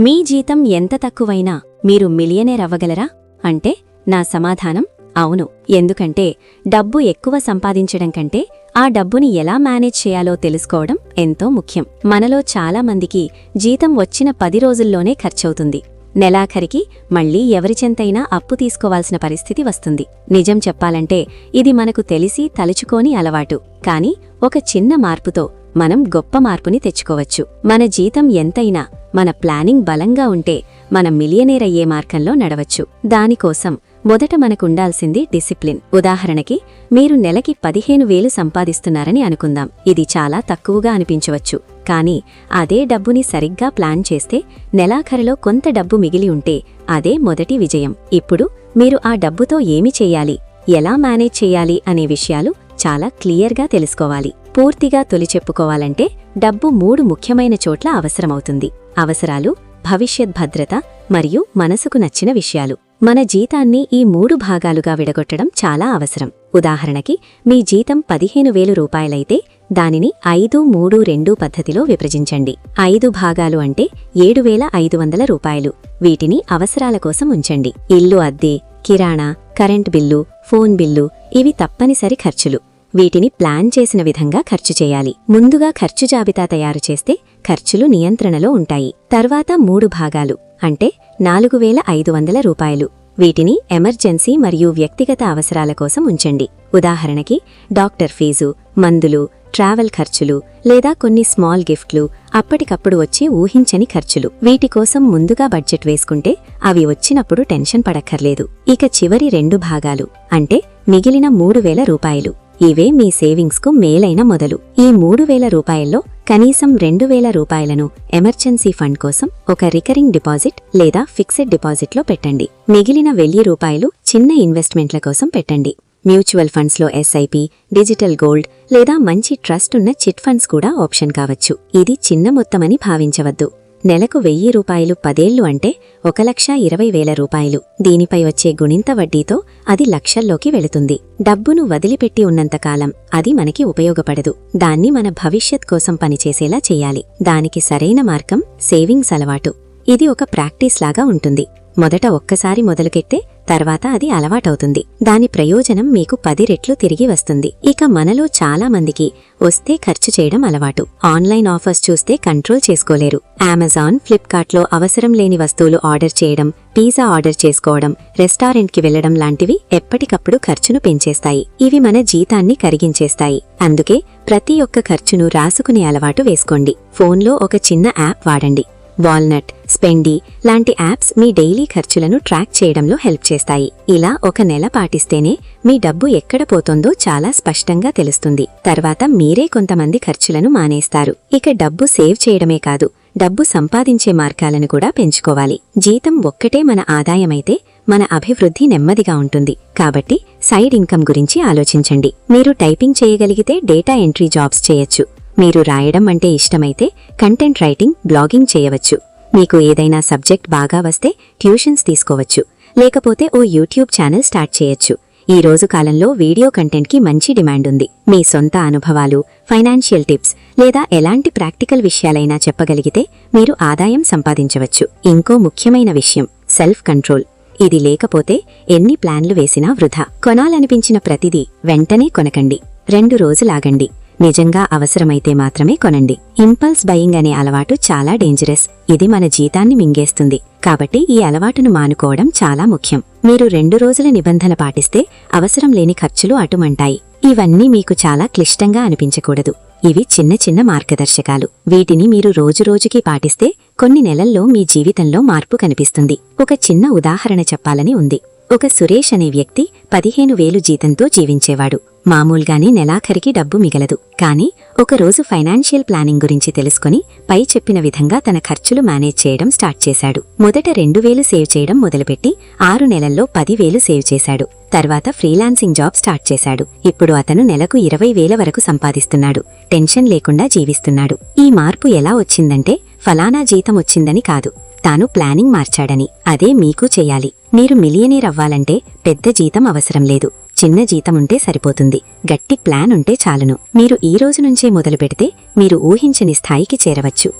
మీ జీతం ఎంత తక్కువైనా మీరు మిలియనేర్ అవ్వగలరా? అంటే నా సమాధానం అవును. ఎందుకంటే డబ్బు ఎక్కువ సంపాదించడం కంటే ఆ డబ్బుని ఎలా మేనేజ్ చేయాలో తెలుసుకోవడం ఎంతో ముఖ్యం. మనలో చాలా మందికి జీతం వచ్చిన పది రోజుల్లోనే ఖర్చవుతుంది. నెలాఖరికి మళ్ళీ ఎవరిచెంతైనా అప్పు తీసుకోవాల్సిన పరిస్థితి వస్తుంది. నిజం చెప్పాలంటే ఇది మనకు తెలిసి తలుచుకోని అలవాటు. కాని ఒక చిన్న మార్పుతో మనం గొప్ప మార్పుని తెచ్చుకోవచ్చు. మన జీతం ఎంతైనా మన ప్లానింగ్ బలంగా ఉంటే మన మిలియనేర్ అయ్యే మార్గంలో నడవచ్చు. దానికోసం మొదట మనకుండాల్సింది డిసిప్లిన్. ఉదాహరణకి మీరు నెలకి పదిహేను వేలు సంపాదిస్తున్నారని అనుకుందాం. ఇది చాలా తక్కువగా అనిపించవచ్చు. కానీ అదే డబ్బుని సరిగ్గా ప్లాన్ చేస్తే నెలాఖరులో కొంత డబ్బు మిగిలి ఉంటే అదే మొదటి విజయం. ఇప్పుడు మీరు ఆ డబ్బుతో ఏమి చేయాలి? ఎలా మేనేజ్ చేయాలి అనే విషయాలు చాలా క్లియర్గా తెలుసుకోవాలి. పూర్తిగా తొలి చెప్పుకోవాలంటే డబ్బు మూడు ముఖ్యమైన చోట్ల అవసరమవుతుంది. అవసరాలు భవిష్యత్ భద్రత మరియు మనసుకు నచ్చిన విషయాలు. మన జీతాన్ని ఈ మూడు భాగాలుగా విడగొట్టడం చాలా అవసరం. ఉదాహరణకి మీ జీతం పదిహేను వేలు రూపాయలైతే దానిని ఐదు మూడు రెండు పద్ధతిలో విభజించండి. ఐదు భాగాలు అంటే ఏడు వేల ఐదు వందల రూపాయలు. వీటిని అవసరాల కోసం ఉంచండి. ఇల్లు అద్దె కిరాణా కరెంట్ బిల్లు ఫోన్ బిల్లు ఇవి తప్పనిసరి ఖర్చులు. వీటిని ప్లాన్ చేసిన విధంగా ఖర్చు చేయాలి. ముందుగా ఖర్చు జాబితా తయారు చేస్తే ఖర్చులు నియంత్రణలో ఉంటాయి. తర్వాత మూడు భాగాలు అంటే నాలుగు వేల ఐదు వందల రూపాయలు. వీటిని ఎమర్జెన్సీ మరియు వ్యక్తిగత అవసరాల కోసం ఉంచండి. ఉదాహరణకి డాక్టర్ ఫీజు మందులు ట్రావెల్ ఖర్చులు లేదా కొన్ని స్మాల్ గిఫ్ట్లు అప్పటికప్పుడు వచ్చే ఊహించని ఖర్చులు. వీటి కోసం ముందుగా బడ్జెట్ వేసుకుంటే అవి వచ్చినప్పుడు టెన్షన్ పడక్కర్లేదు. ఇక చివరి రెండు భాగాలు అంటే మిగిలిన మూడు వేల రూపాయలు. ఇవే మీ సేవింగ్స్కు మేలైన మొదలు. ఈ మూడు వేల రూపాయల్లో కనీసం రెండు వేల రూపాయలను ఎమర్జెన్సీ ఫండ్ కోసం ఒక రికరింగ్ డిపాజిట్ లేదా ఫిక్సెడ్ డిపాజిట్లో పెట్టండి. మిగిలిన వెయ్యి రూపాయలు చిన్న ఇన్వెస్ట్మెంట్ల కోసం పెట్టండి. మ్యూచువల్ ఫండ్స్లో ఎస్ఐపి డిజిటల్ గోల్డ్ లేదా మంచి ట్రస్ట్ ఉన్న చిట్ ఫండ్స్ కూడా ఆప్షన్ కావచ్చు. ఇది చిన్న మొత్తమని భావించవద్దు. నెలకు వెయ్యి రూపాయలు పదేళ్ళు అంటే ఒక లక్ష ఇరవై వేల రూపాయలు. దీనిపై వచ్చే గుణింత వడ్డీతో అది లక్షల్లోకి వెళుతుంది. డబ్బును వదిలిపెట్టి ఉన్నంతకాలం అది మనకి ఉపయోగపడదు. దాన్ని మన భవిష్యత్ కోసం పనిచేసేలా చేయాలి. దానికి సరైన మార్గం సేవింగ్స్ అలవాటు. ఇది ఒక ప్రాక్టీస్ లాగా ఉంటుంది. మొదట ఒక్కసారి మొదలుకెట్టే తర్వాత అది అలవాటవుతుంది. దాని ప్రయోజనం మీకు పది రెట్లు తిరిగి వస్తుంది. ఇక మనలో చాలా మందికి వస్తే ఖర్చు చేయడం అలవాటు. ఆన్లైన్ ఆఫర్స్ చూస్తే కంట్రోల్ చేసుకోలేరు. అమెజాన్ ఫ్లిప్కార్ట్లో అవసరం లేని వస్తువులు ఆర్డర్ చేయడం పిజ్జా ఆర్డర్ చేసుకోవడం రెస్టారెంట్కి వెళ్ళడం లాంటివి ఎప్పటికప్పుడు ఖర్చును పెంచేస్తాయి. ఇవి మన జీతాన్ని కరిగించేస్తాయి. అందుకే ప్రతి ఒక్క ఖర్చును రాసుకునే అలవాటు వేసుకోండి. ఫోన్లో ఒక చిన్న యాప్ వాడండి. వాల్నట్ స్పెండి లాంటి యాప్స్ మీ డైలీ ఖర్చులను ట్రాక్ చేయడంలో హెల్ప్ చేస్తాయి. ఇలా ఒక నెల పాటిస్తేనే మీ డబ్బు ఎక్కడ పోతుందో చాలా స్పష్టంగా తెలుస్తుంది. తర్వాత మీరే కొంతమంది ఖర్చులను మానేస్తారు. ఇక డబ్బు సేవ్ చేయడమే కాదు డబ్బు సంపాదించే మార్గాలను కూడా పెంచుకోవాలి. జీతం ఒక్కటే మన ఆదాయమైతే మన అభివృద్ధి నెమ్మదిగా ఉంటుంది. కాబట్టి సైడ్ ఇన్కమ్ గురించి ఆలోచించండి. మీరు టైపింగ్ చేయగలిగితే డేటా ఎంట్రీ జాబ్స్ చేయొచ్చు. మీరు రాయడం అంటే ఇష్టమైతే కంటెంట్ రైటింగ్ బ్లాగింగ్ చేయవచ్చు. మీకు ఏదైనా సబ్జెక్ట్ బాగా వస్తే ట్యూషన్స్ తీసుకోవచ్చు. లేకపోతే ఓ యూట్యూబ్ ఛానల్ స్టార్ట్ చేయొచ్చు. ఈ రోజు కాలంలో వీడియో కంటెంట్కి మంచి డిమాండ్ ఉంది. మీ సొంత అనుభవాలు ఫైనాన్షియల్ టిప్స్ లేదా ఎలాంటి ప్రాక్టికల్ విషయాలైనా చెప్పగలిగితే మీరు ఆదాయం సంపాదించవచ్చు. ఇంకో ముఖ్యమైన విషయం సెల్ఫ్ కంట్రోల్. ఇది లేకపోతే ఎన్ని ప్లాన్లు వేసినా వృధా. కొనాలనిపించిన ప్రతిదీ వెంటనే కొనకండి. రెండు రోజులాగండి నిజంగా అవసరమైతే మాత్రమే కొనండి. ఇంపల్స్ బయింగ్ అనే అలవాటు చాలా డేంజరస్ ఇది మన జీతాన్ని మింగేస్తుంది. కాబట్టి ఈ అలవాటును మానుకోవడం చాలా ముఖ్యం. మీరు రెండు రోజుల నిబంధన పాటిస్తే అవసరం లేని ఖర్చులు అటుమంటాయి. ఇవన్నీ మీకు చాలా క్లిష్టంగా అనిపించకూడదు. ఇవి చిన్న చిన్న మార్గదర్శకాలు. వీటిని మీరు రోజురోజుకి పాటిస్తే కొన్ని నెలల్లో మీ జీవితంలో మార్పు కనిపిస్తుంది. ఒక చిన్న ఉదాహరణ చెప్పాలని ఉంది. ఒక సురేష్ అనే వ్యక్తి పదిహేను వేలు జీతంతో జీవించేవాడు. మామూలుగానే నెలాఖరికి డబ్బు మిగలదు. కానీ ఒకరోజు ఫైనాన్షియల్ ప్లానింగ్ గురించి తెలుసుకుని పై చెప్పిన విధంగా తన ఖర్చులు మేనేజ్ చేయడం స్టార్ట్ చేశాడు. మొదట రెండు వేలు సేవ్ చేయడం మొదలుపెట్టి ఆరు నెలల్లో పదివేలు సేవ్ చేశాడు. తర్వాత ఫ్రీలాన్సింగ్ జాబ్ స్టార్ట్ చేశాడు. ఇప్పుడు అతను నెలకు ఇరవై వేల వరకు సంపాదిస్తున్నాడు. టెన్షన్ లేకుండా జీవిస్తున్నాడు. ఈ మార్పు ఎలా వచ్చిందంటే ఫలానా జీతం వచ్చిందని కాదు. తాను ప్లానింగ్ మార్చాడని అదే మీకు చేయాలి. మీరు మిలియనీర్ అవ్వాలంటే పెద్ద జీతం అవసరం లేదు. చిన్న జీతం ఉంటే సరిపోతుంది. గట్టి ప్లాన్ ఉంటే చాలును. మీరు ఈ రోజు నుంచే మొదలు పెడితే మీరు ఊహించని స్థాయికి చేరవచ్చు.